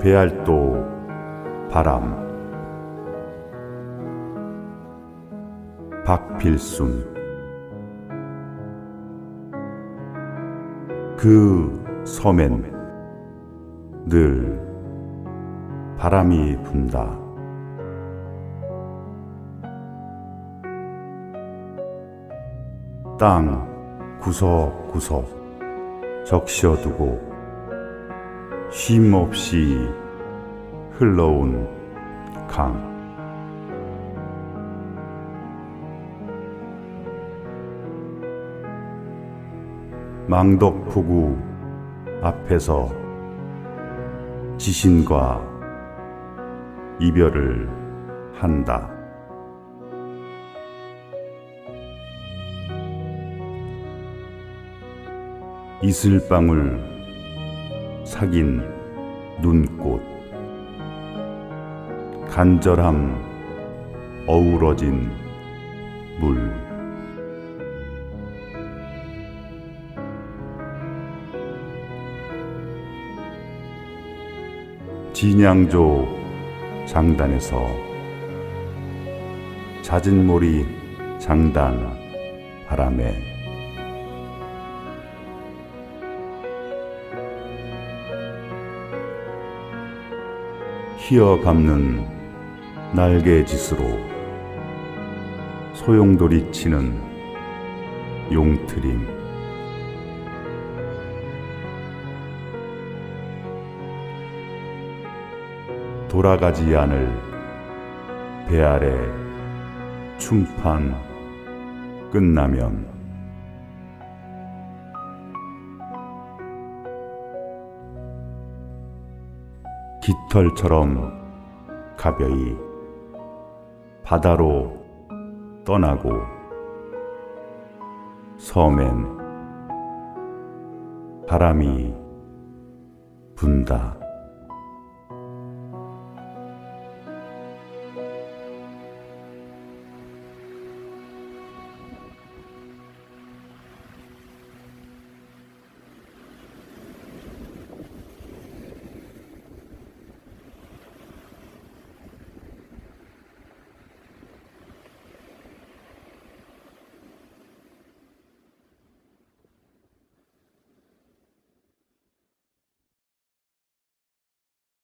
배알도 바람 박필순 그 섬엔 늘 바람이 분다. 땅 구석구석 적셔두고 쉼 없이 흘러온 강. 망덕포구 앞에서 지신과 이별을 한다. 이슬방울 사긴 눈꽃. 간절함 어우러진 물. 진양조 장단에서 잦은 몰이 장단 바람에 휘어 감는 날개짓으로 소용돌이 치는 용트림. 돌아가지 않을 배 아래 춤판 끝나면 깃털처럼 가벼이 바다로 떠나고 섬엔 바람이 분다.